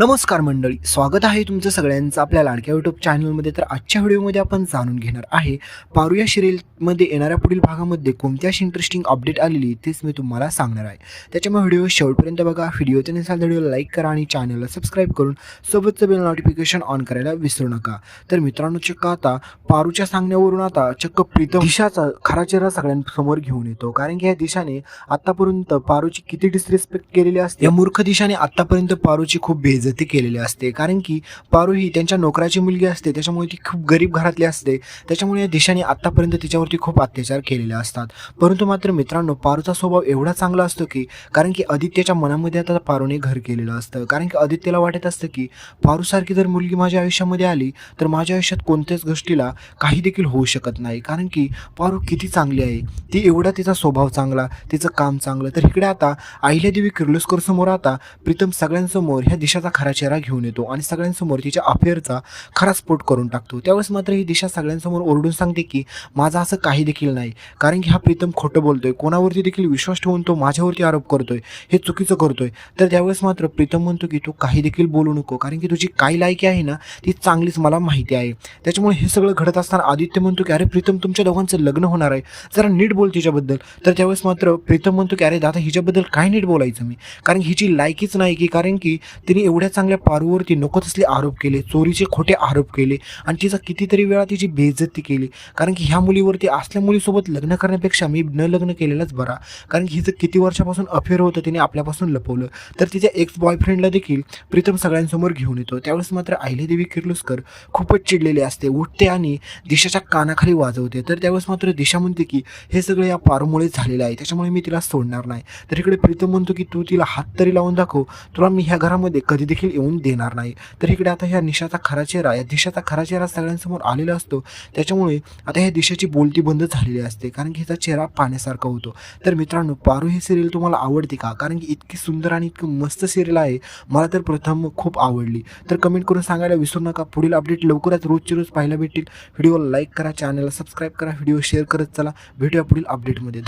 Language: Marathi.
नमस्कार मंडळी स्वागत आहे तुमचं सगळ्यांचं आपल्या लाडक्या युट्यूब चॅनलमध्ये तर आजच्या व्हिडिओमध्ये आपण जाणून घेणार आहे पारू या सिरियलमध्ये येणाऱ्या पुढील भागामध्ये कोणती अशी इंटरेस्टिंग अपडेट आलेली तेच मी तुम्हाला सांगणार आहे. त्याच्यामुळे व्हिडिओ शेवटपर्यंत बघा व्हिडिओ नसाल व्हिडिओला लाईक करा आणि चॅनलला सबस्क्राईब करून सोबतचं बेल नोटिफिकेशन ऑन करायला विसरू नका. तर मित्रांनो चक्क आता पारूच्या सांगण्यावरून आता चक्क प्रीतम दिशाचा खरा चेहरा सगळ्यांसमोर घेऊन येतो. कारण की या दिशाने आतापर्यंत पारूची किती डिसरिस्पेक्ट केलेली असते? या मूर्ख दिशाने आतापर्यंत पारूची खूप बेइज्जती केलेली असते. कारण की पारू ही त्यांच्या नोकराची मुलगी असते. त्याच्यामुळे ती खूप गरीब घरातली असते. त्याच्यामुळे या दिशाने आत्तापर्यंत तिच्यावरती खूप अत्याचार केलेले असतात. परंतु मात्र मित्रांनो पारूचा स्वभाव एवढा चांगला असतो की कारण की आदित्यच्या मनामध्ये आता पारूने घर केलेलं असतं. कारण की आदित्यला वाटत असतं की पारूसारखी जर मुलगी माझ्या आयुष्यामध्ये आली तर माझ्या आयुष्यात कोणत्याच गोष्टीला काही देखील होऊ शकत नाही. कारण की पारू किती चांगली आहे. ती एवढा तिचा स्वभाव चांगला तिचं काम चांगलं. तर इकडे आता अहिल्यादेवी किर्लोस्कर समोर आता प्रीतम सगळ्यांसमोर ह्या दिशाचा खरा चेहरा घेऊन येतो आणि सगळ्यांसमोर तिच्या अफेअरचा खरा स्फोट करून टाकतो. त्यावेळेस मात्र ही दिशा सगळ्यांसमोर ओरडून सांगते की माझं असं काही देखील नाही. कारण की हा प्रीतम खोटं बोलतोय. कोणावरती देखील विश्वास ठेवून तो माझ्यावरती आरोप करतोय. हे चुकीचं करतोय. तर त्यावेळेस मात्र प्रीतम म्हणतो की तू काही देखील बोलू नको. कारण की तुझी काय लायकी आहे ना ती चांगलीच मला माहिती आहे. त्याच्यामुळे हे सगळं घडत असताना आदित्य म्हणतो की अरे प्रीतम तुमच्या दोघांचं लग्न होणार आहे. जरा नीट बोल तिच्याबद्दल. तर त्यावेळेस मात्र प्रीतम म्हणतो की अरे दादा हिच्याबद्दल काय नीट बोलायचं मी? कारण हिची लायकीच नाही की कारण की तिने एवढ्या चांगल्या पारूवरती नको तसले आरोप केले चोरीचे खोटे आरोप केले आणि तिचा कितीतरी वेळा तिची बेइज्जती केली. कारण की ह्या मुलीवरती असल्या मुलीसोबत लग्न करण्यापेक्षा मी न लग्न केलेलंच बरा. कारण की हिचं किती वर्षापासून अफेअर होतं तिने आपल्यापासून लपवलं. तर तिच्या एक्स बॉयफ्रेंडला देखील प्रीतम सगळ्यांसमोर घेऊन येतो. त्यावेळेस मात्र अहिल्यादेवी किर्लोस्कर खूपच चिडलेले असते. उठते आणि दिशाच्या कानाखाली वाजवते. तर त्यावेळेस मात्र दिशा म्हणते की हे सगळं या पारूमुळे झालेलं आहे. त्याच्यामुळे मी तिला सोडणार नाही. तर इकडे प्रीतम म्हणतो की तू तिला हात तरी लावून दाखव. तुला मी ह्या घरामध्ये कधी देखील येऊन देणार नाही. तर इकडे आता ह्या निशाचा खरा चेहरा या दिशाचा खरा चेहरा सगळ्यांसमोर आलेला असतो. त्याच्यामुळे आता ह्या दिशाची बोलती बंद झालेली असते. कारण की ह्याचा चेहरा पाण्यासारखा होतो. तर मित्रांनो पारू ही सिरियल तुम्हाला आवडते का? कारण की इतकी सुंदर आणि इतकी मस्त सिरियल आहे. मला तर प्रथम खूप आवडली. तर कमेंट करून सांगायला विसरू नका. पुढील अपडेट लवकरच रोजचे रोज पाहायला भेटतील. व्हिडिओला लाईक करा चॅनलला सबस्क्राईब करा व्हिडिओ शेअर करत चला. भेटूया पुढील अपडेटमध्ये